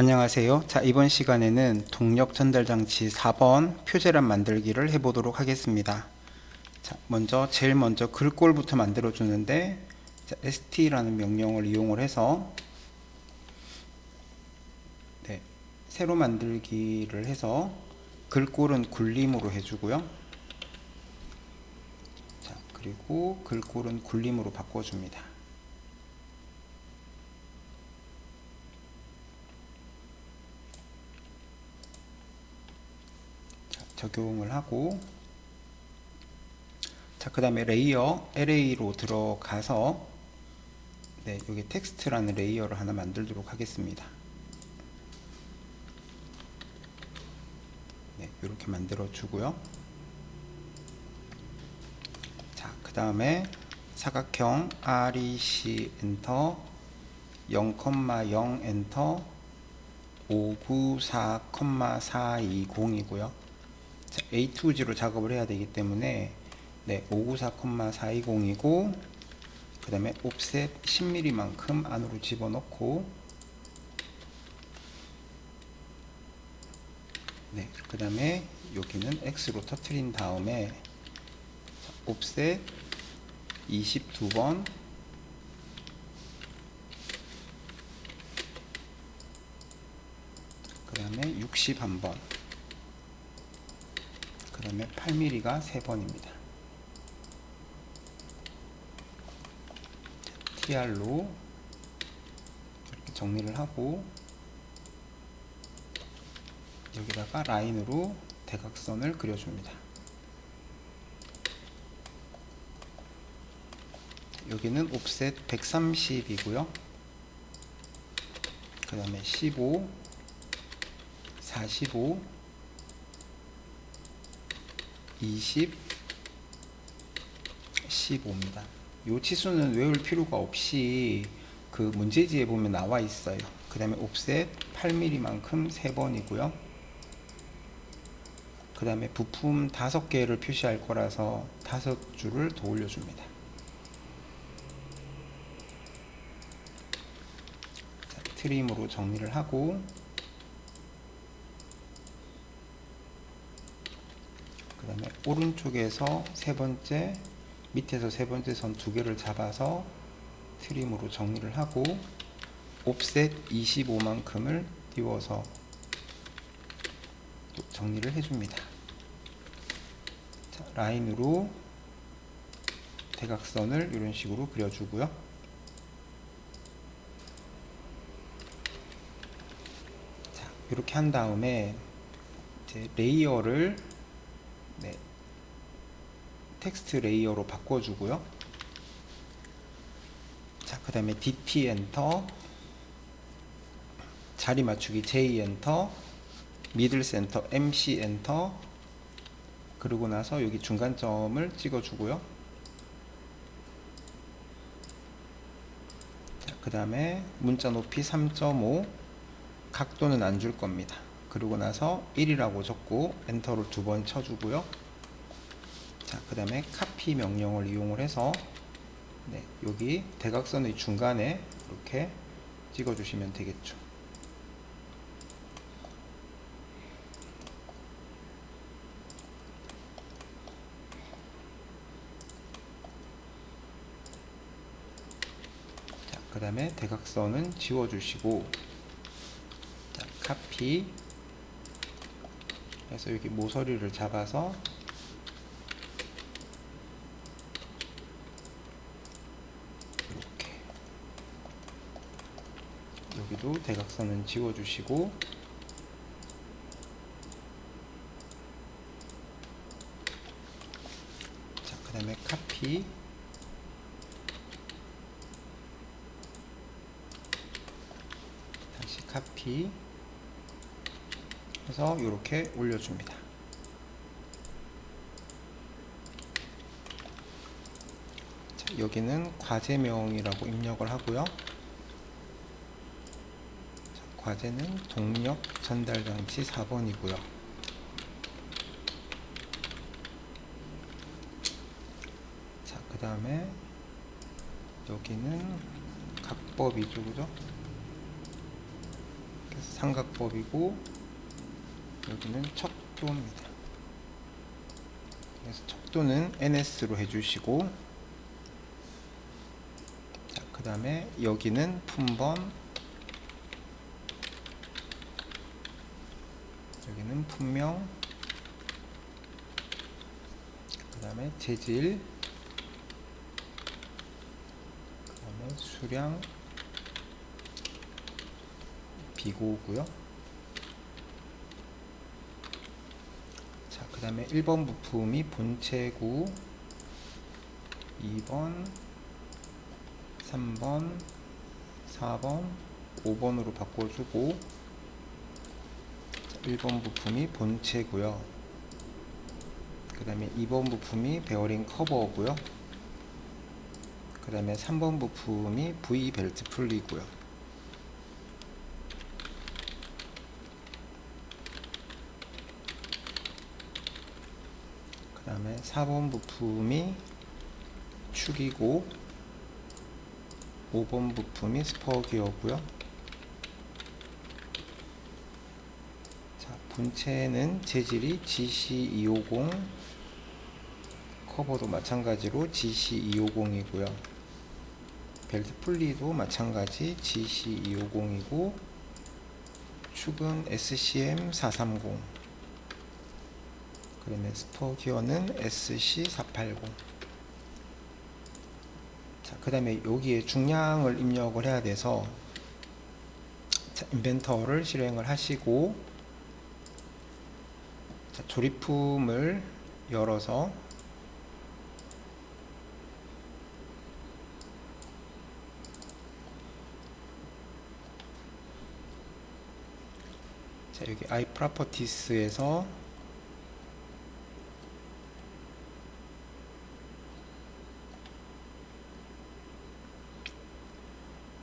안녕하세요. 자, 이번 시간에는 동력 전달 장치 4번 표제란 만들기를 해보도록 하겠습니다. 자, 먼저 제일 먼저 글꼴부터 만들어 주는데 자, st라는 명령을 이용을 해서 네, 새로 만들기를 해서 글꼴은 굴림으로 해주고요. 자, 그리고 글꼴은 굴림으로 바꿔줍니다. 자, 적용을 하고 자, 그 다음에 레이어 LA로 들어가서 네, 여기 텍스트라는 레이어를 하나 만들도록 하겠습니다. 네, 이렇게 만들어 주고요. 자, 그 다음에 사각형 REC 엔터 0,0 엔터 594,420 이고요. 자, A2G로 작업을 해야 되기 때문에 네, 594,420이고 그 다음에 옵셋 10mm만큼 안으로 집어넣고 네, 그 다음에 여기는 X로 터트린 다음에 자, 옵셋 22번 그 다음에 61번 그 다음에 8mm가 3번입니다. TR로 이렇게 정리를 하고 여기다가 라인으로 대각선을 그려줍니다. 여기는 옵셋 130이고요. 그 다음에 15 45 20 15입니다. 요 치수는 외울 필요가 없이 그 문제지에 보면 나와 있어요. 그 다음에 옵셋 8mm만큼 3번이고요. 그 다음에 부품 5개를 표시할 거라서 5줄을 더 올려줍니다. 자, 트림으로 정리를 하고 그 다음에 오른쪽에서 세 번째 밑에서 세 번째 선 두 개를 잡아서 트림으로 정리를 하고 옵셋 25만큼을 띄워서 또 정리를 해줍니다. 자, 라인으로 대각선을 이런 식으로 그려주고요. 자, 이렇게 한 다음에 레이어를 네, 텍스트 레이어로 바꿔주고요. 자, 그 다음에 DT 엔터, 자리 맞추기 J 엔터, 미들 센터 MC 엔터, 그러고 나서 여기 중간점을 찍어주고요. 자, 그 다음에 문자 높이 3.5, 각도는 안 줄 겁니다. 그러고 나서 1이라고 적고 엔터를 두 번 쳐주고요. 자, 그 다음에 카피 명령을 이용을 해서 네, 여기 대각선의 중간에 이렇게 찍어주시면 되겠죠. 자, 그 다음에 대각선은 지워주시고 자, 카피 해서 여기 모서리를 잡아서 이렇게 여기도 대각선은 지워주시고 자, 그 다음에 카피 다시 카피 해서 이렇게 올려줍니다. 자, 여기는 과제명이라고 입력을 하고요. 자, 과제는 동력 전달 장치 4번이고요. 자, 그 다음에 여기는 각법이죠, 그죠? 삼각법이고 여기는 척도입니다. 그래서 척도는 NS로 해주시고 자, 그 다음에 여기는 품번 여기는 품명 그 다음에 재질 그 다음에 수량 비고고요. 자, 그 다음에 1번 부품이 본체구 2번 3번 4번 5번으로 바꿔주고 1번 부품이 본체고요. 그 다음에 2번 부품이 베어링 커버고요. 그 다음에 3번 부품이 V 벨트 풀리고요. 그 다음에 4번 부품이 축이고 5번 부품이 스퍼 기어고요 자, 본체는 재질이 GC250 커버도 마찬가지로 GC250이고요. 벨트 풀리도 마찬가지 GC250이고 축은 SCM430 그 다음에 스퍼 기어는 SC480 자, 그 다음에 여기에 중량을 입력을 해야 돼서 자, 인벤터를 실행을 하시고 자, 조립품을 열어서 자, 여기 i 프라퍼티스에서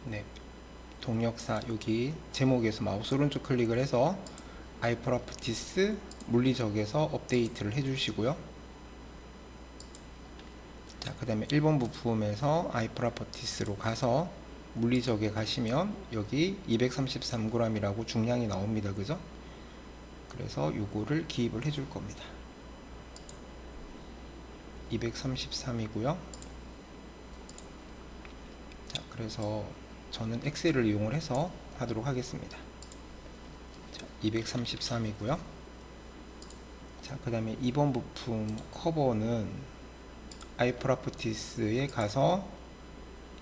네. 동력사 여기 제목에서 마우스 오른쪽 클릭을 해서 아이프라프티스 물리적에서 업데이트를 해주시고요. 자, 그 다음에 1번 부품에서 아이프라퍼티스로 가서 물리적에 가시면 여기 233g이라고 중량이 나옵니다. 그죠? 그래서 요거를 기입을 해줄 겁니다. 233이고요. 자, 그래서 저는 엑셀을 이용을 해서 하도록 하겠습니다. 자, 233이고요. 자, 그 다음에 2번 부품 커버는 아이프라프티스에 가서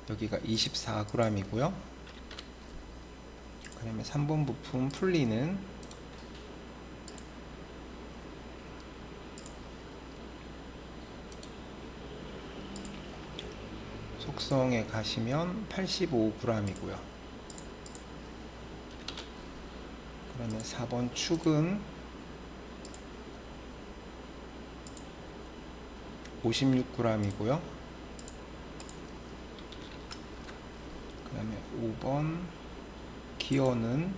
여기가 24g이고요. 그 다음에 3번 부품 풀리는 속성에 가시면 85g이고요. 그러면 4번 축은 56g이고요. 그 다음에 5번 기어는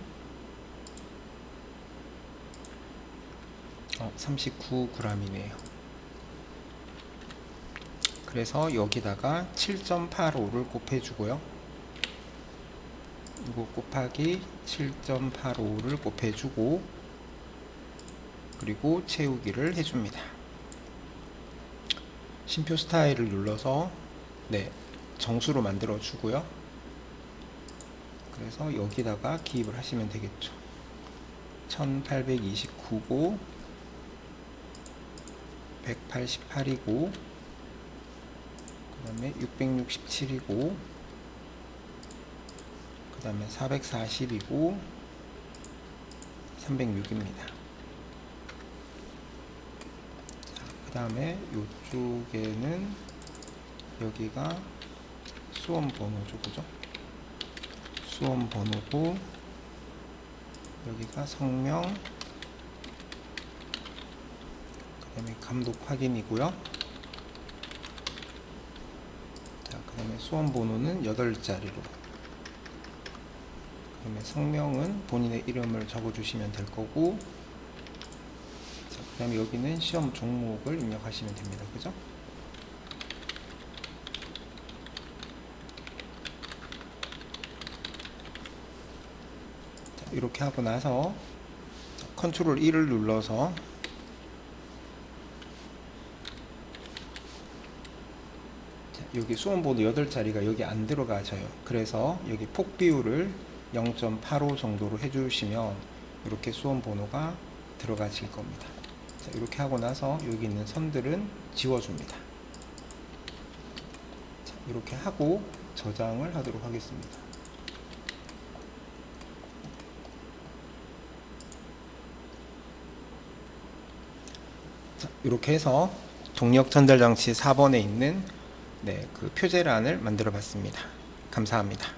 어, 39g이네요. 그래서 여기다가 7.85를 곱해주고요. 이거 곱하기 7.85를 곱해주고 그리고 채우기를 해줍니다. 심표 스타일을 눌러서 네 정수로 만들어 주고요. 그래서 여기다가 기입을 하시면 되겠죠. 1829고 188이고 그 다음에 667이고 그 다음에 440이고 306입니다. 그 다음에 이쪽에는 여기가 수험 번호죠 그죠? 수험 번호고 여기가 성명 그 다음에 감독 확인이고요. 자, 그 다음에 수험 번호는 8자리로 그 다음에 성명은 본인의 이름을 적어 주시면 될 거고 자, 그 다음에 여기는 시험 종목을 입력하시면 됩니다 그죠 자, 이렇게 하고 나서 컨트롤 1을 눌러서 자, 여기 수험번호 8자리가 여기 안 들어가져요. 그래서 여기 폭 비율을 0.85 정도로 해주시면 이렇게 수험 번호가 들어가질 겁니다. 자, 이렇게 하고 나서 여기 있는 선들은 지워줍니다. 자, 이렇게 하고 저장을 하도록 하겠습니다. 자, 이렇게 해서 동력 전달 장치 4번에 있는 네, 그 표제란을 만들어 봤습니다. 감사합니다.